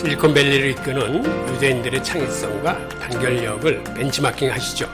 실리콘밸리를 이끄는 유대인들의 창의성과 단결력을 벤치마킹 하시죠.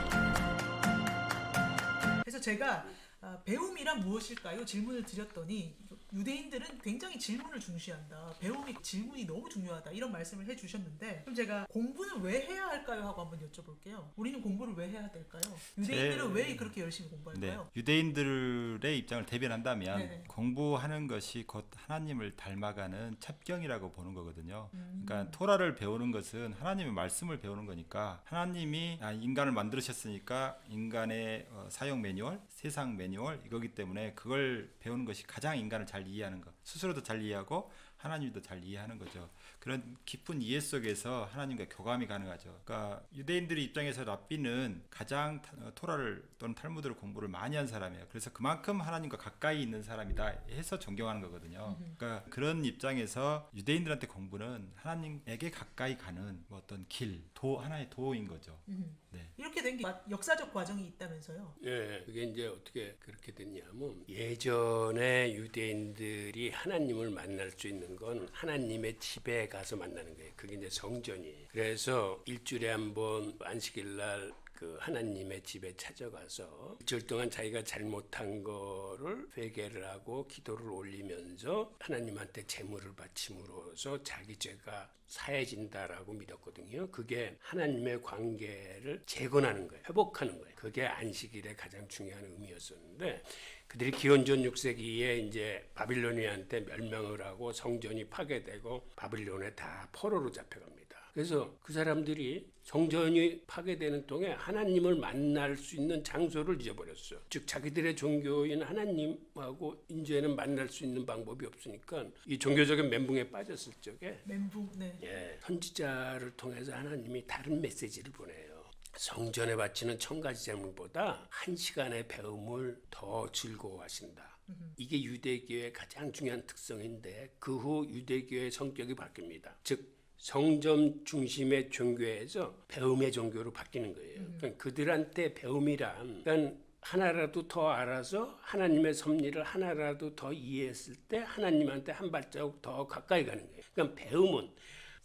그래서 제가 아, 배움이란 무엇일까요? 질문을 드렸더니 유대인들은 굉장히 질문을 중시한다. 배움이 질문이 너무 중요하다. 이런 말씀을 해주셨는데 그럼 제가 공부는 왜 해야 할까요? 하고 한번 여쭤볼게요. 우리는 공부를 왜 해야 될까요? 유대인들은 제- 왜 그렇게 열심히 네, 공부할까요? 유대인들의 입장을 대변한다면 네네. 공부하는 것이 곧 하나님을 닮아가는 첩경이라고 보는 거거든요. 음. 그러니까 토라를 배우는 것은 하나님의 말씀을 배우는 거니까 하나님이 아, 인간을 만들으셨으니까 인간의 어, 사용 매뉴얼, 세상 매뉴얼 이거기 때문에 그걸 배우는 것이 가장 인간을 잘 이해하는 것. 스스로도 잘 이해하고 하나님도 잘 이해하는 거죠. 그런 깊은 이해 속에서 하나님과 교감이 가능하죠. 그러니까 유대인들의 입장에서 랍비는 가장 타- 어, 토라를 또는 탈무드를 공부를 많이 한 사람이에요. 그래서 그만큼 하나님과 가까이 있는 사람이다 해서 존경하는 거거든요. 그러니까 그런 입장에서 유대인들한테 공부는 하나님에게 가까이 가는 뭐 어떤 길, 도 하나의 도인 거죠. 음. 네. 이렇게 된 게 역사적 과정이 있다면서요? 예, 그게 이제 어떻게 그렇게 됐냐면 예전에 유대인들이 하나님을 만날 수 있는 건 하나님의 집에 가서 만나는 거예요. 그게 이제 성전이에요. 그래서 일주일에 한 번 안식일 날 그 하나님의 집에 찾아가서 일주일 동안 자기가 잘못한 거를 회개를 하고 기도를 올리면서 하나님한테 제물을 바침으로써 자기 죄가 사해진다라고 믿었거든요. 그게 하나님의 관계를 재건하는 거예요. 회복하는 거예요. 그게 안식일의 가장 중요한 의미였었는데 그들이 기원전 6세기에 이제 바빌로니아한테 멸망을 하고 성전이 파괴되고 바빌론에 다 포로로 잡혀갑니다. 그래서 그 사람들이 성전이 파괴되는 동에 하나님을 만날 수 있는 장소를 잊어버렸어. 즉 자기들의 종교인 하나님하고 이제는 만날 수 있는 방법이 없으니까 이 종교적인 멘붕에 빠졌을 적에 멘붕, 네. 예, 선지자를 통해서 하나님이 다른 메시지를 보내요. 성전에 바치는 천 가지 제물보다 한 시간의 배움을 더 즐거워하신다. 이게 유대교의 가장 중요한 특성인데 그 후 유대교의 성격이 바뀝니다. 즉 성전 중심의 종교에서 배움의 종교로 바뀌는 거예요. 그러니까 그들한테 배움이란 그러니까 하나라도 더 알아서 하나님의 섭리를 하나라도 더 이해했을 때 하나님한테 한 발자국 더 가까이 가는 거예요. 그러니까 배움은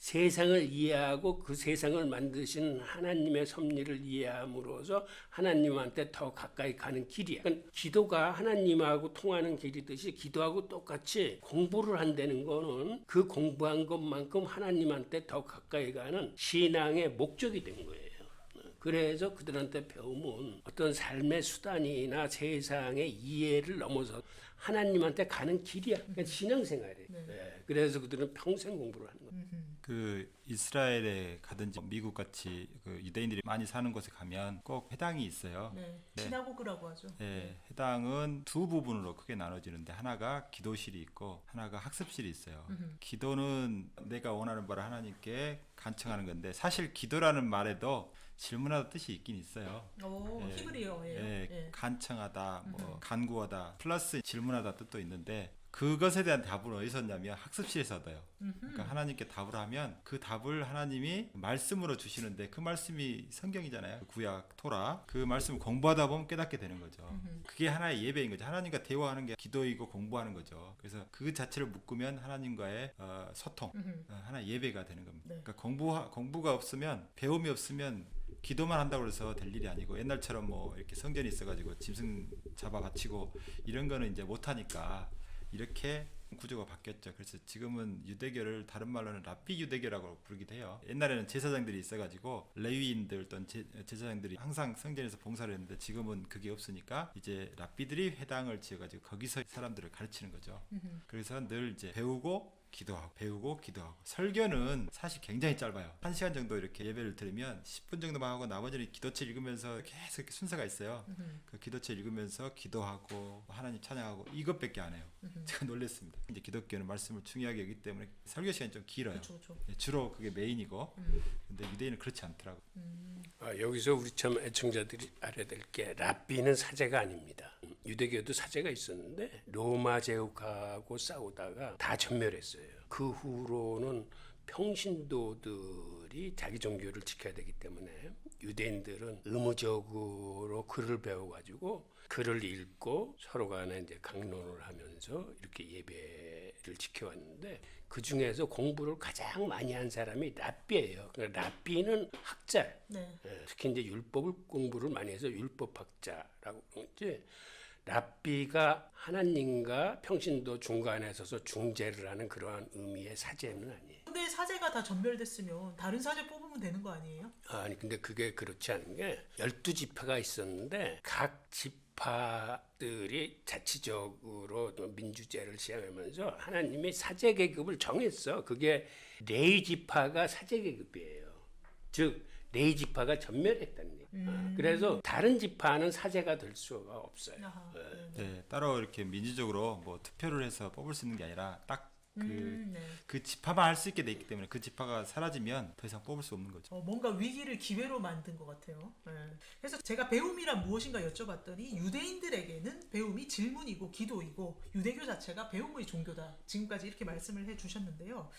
세상을 이해하고 그 세상을 만드신 하나님의 섭리를 이해함으로써 하나님한테 더 가까이 가는 길이야. 그러니까 기도가 하나님하고 통하는 길이듯이 기도하고 똑같이 공부를 한다는 거는 그 공부한 것만큼 하나님한테 더 가까이 가는 신앙의 목적이 된 거예요. 그래서 그들한테 배움은 어떤 삶의 수단이나 세상의 이해를 넘어서 하나님한테 가는 길이야. 그러니까 신앙생활이에요. 예, 그래서 그들은 평생 공부를 하는 거예요. 그 이스라엘에 가든지 미국 같이 그 유대인들이 많이 사는 곳에 가면 꼭 회당이 있어요. 네. 네. 시나고그라고 하죠. 예, 해당은 두 부분으로 크게 나눠지는데 하나가 기도실이 있고 하나가 학습실이 있어요. 기도는 내가 원하는 바를 하나님께 간청하는 건데 사실 기도라는 말에도 질문하다 뜻이 있긴 있어요. 오, 예. 히브리어예요. 예, 예. 간청하다, 뭐 간구하다, 플러스 질문하다 뜻도 있는데 그것에 대한 답을 어디서 얻냐면 학습실에서 얻어요. 그러니까 하나님께 답을 하면 그 답을 하나님이 말씀으로 주시는데 그 말씀이 성경이잖아요. 그 구약, 토라. 그 말씀을 공부하다 보면 깨닫게 되는 거죠. 그게 하나의 예배인 거죠. 하나님과 대화하는 게 기도이고 공부하는 거죠. 그래서 그 자체를 묶으면 하나님과의 어, 소통, 어, 하나의 예배가 되는 겁니다. 네. 그러니까 공부 공부가 없으면 배움이 없으면 기도만 한다고 해서 될 일이 아니고 옛날처럼 뭐 이렇게 성전이 있어가지고 짐승 잡아 바치고 이런 거는 이제 못하니까 이렇게 구조가 바뀌었죠. 그래서 지금은 유대교를 다른 말로는 랍비 유대교라고 부르기도 해요. 옛날에는 제사장들이 있어가지고 레위인들 또는 제, 제사장들이 항상 성전에서 봉사를 했는데 지금은 그게 없으니까 이제 랍비들이 회당을 지어가지고 거기서 사람들을 가르치는 거죠. 그래서 늘 이제 배우고 기도하고 배우고 기도하고 설교는 사실 굉장히 짧아요. 한 시간 정도 이렇게 예배를 들으면 10분 정도만 하고 나머지는 기도체 읽으면서 계속 이렇게 순서가 있어요. 그 기도체 읽으면서 기도하고 하나님 찬양하고 이것밖에 안 해요. 제가 놀랐습니다. 이제 기독교는 말씀을 중요하게 여기 때문에 설교 시간이 좀 길어요. 그렇죠, 그렇죠. 예, 주로 그게 메인이고 근데 유대인은 그렇지 않더라고. 아, 여기서 우리 참 애청자들이 알아야 될 게 랍비는 사제가 아닙니다. 유대교도 사제가 있었는데 로마 제국하고 싸우다가 다 전멸했어요. 그 후로는 평신도들이 자기 종교를 지켜야 되기 때문에 유대인들은 의무적으로 글을 배워가지고 글을 읽고 서로 간에 이제 강론을 하면서 이렇게 예배를 지켜왔는데 그 중에서 공부를 가장 많이 한 사람이 랍비예요. 그러니까 랍비는 학자. 네. 예, 특히 이제 율법을 공부를 많이 해서 율법학자라고 이제 랍비가 하나님과 평신도 중간에 서서 중재를 하는 그러한 의미의 사제는 아니에요. 근데 사제가 다 전멸됐으면 다른 사제 뽑으면 되는 거 아니에요? 아니 근데 그게 그렇지 않은 게 열두 지파가 있었는데 각 지파들이 자치적으로 또 민주제를 시행하면서 하나님이 사제 계급을 정했어. 그게 레이 지파가 사제 계급이에요. 즉 레이 지파가 전멸했다는 얘기. 어, 그래서 다른 지파는 사제가 될 수가 없어요. 아하. 네. 네, 따로 이렇게 민주적으로 뭐 투표를 해서 뽑을 수 있는 게 아니라 딱 그 음, 네. 그 지파만 할 수 있게 돼 있기 때문에 그 지파가 사라지면 더 이상 뽑을 수 없는 거죠. 어, 뭔가 위기를 기회로 만든 것 같아요. 네. 그래서 제가 배움이란 무엇인가 여쭤봤더니 유대인들에게는 배움이 질문이고 기도이고 유대교 자체가 배움의 종교다. 지금까지 이렇게 말씀을 해주셨는데요.